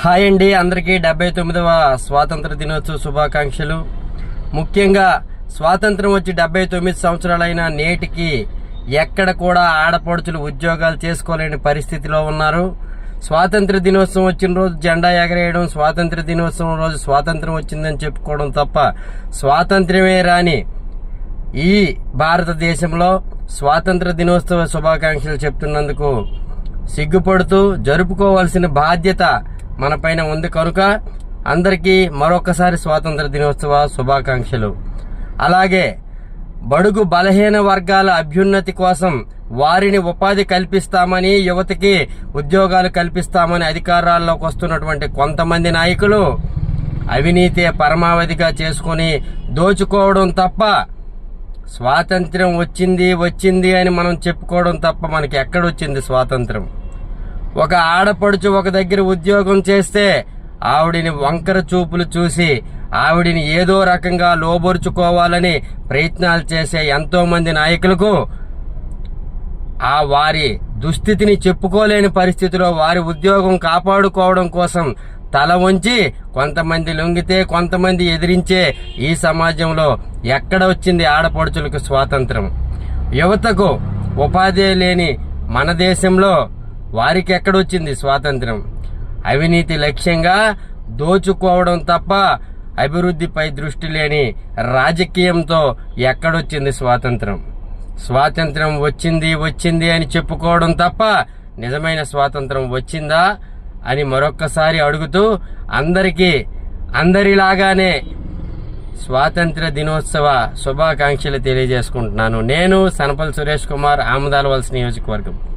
Hi అండి అందరికీ డెబ్బై తొమ్మిదవ స్వాతంత్ర దినోత్సవ శుభాకాంక్షలు. ముఖ్యంగా స్వాతంత్రం వచ్చి డెబ్బై తొమ్మిది సంవత్సరాలైన నేటికి ఎక్కడ కూడా ఆడపడుచులు ఉద్యోగాలు చేసుకోలేని పరిస్థితిలో ఉన్నారు. స్వాతంత్ర దినోత్సవం వచ్చిన రోజు జెండా ఎగరేయడం స్వాతంత్ర దినోత్సవం రోజు స్వాతంత్రం వచ్చిందని చెప్పుకోవడం తప్ప స్వాతంత్ర్యమే రాని ఈ భారతదేశంలో స్వాతంత్ర దినోత్సవ శుభాకాంక్షలు చెప్తున్నందుకు సిగ్గుపడుతూ జరుపుకోవాల్సిన బాధ్యత మన పైన ఉంది కనుక అందరికీ మరొకసారి స్వాతంత్ర దినోత్సవ శుభాకాంక్షలు. అలాగే బడుగు బలహీన వర్గాల అభ్యున్నతి కోసం వారిని ఉపాధి కల్పిస్తామని యువతకి ఉద్యోగాలు కల్పిస్తామని అధికారాల్లోకి వస్తున్నటువంటి కొంతమంది నాయకులు అవినీతి పరమావధిగా చేసుకొని దోచుకోవడం తప్ప స్వాతంత్ర్యం వచ్చింది వచ్చింది అని మనం చెప్పుకోవడం తప్ప మనకి ఎక్కడొచ్చింది స్వాతంత్రం ఒక ఆడపడుచు ఒక దగ్గర ఉద్యోగం చేస్తే ఆవిడిని వంకర చూపులు చూసి ఆవిడిని ఏదో రకంగా లోబరుచుకోవాలని ప్రయత్నాలు చేసే ఎంతోమంది నాయకులకు ఆ వారి దుస్థితిని చెప్పుకోలేని పరిస్థితిలో వారి ఉద్యోగం కాపాడుకోవడం కోసం తల వంచి కొంతమంది లొంగితే కొంతమంది ఎదిరించే ఈ సమాజంలో ఎక్కడ వచ్చింది ఆడపడుచులకు స్వాతంత్రం? యువతకు ఉపాధి లేని మన దేశంలో వారికి ఎక్కడొచ్చింది స్వాతంత్రం అవినీతి లక్ష్యంగా దోచుకోవడం తప్ప అభివృద్ధిపై దృష్టి లేని రాజకీయంతో ఎక్కడొచ్చింది స్వాతంత్రం స్వాతంత్రం వచ్చింది వచ్చింది అని చెప్పుకోవడం తప్ప నిజమైన స్వాతంత్రం వచ్చిందా అని మరొక్కసారి అడుగుతూ అందరికీ అందరిలాగానే స్వాతంత్ర దినోత్సవ శుభాకాంక్షలు తెలియజేసుకుంటున్నాను. నేను సనపల్ సురేష్ కుమార్ ఆమదాలవలసి నియోజకవర్గం.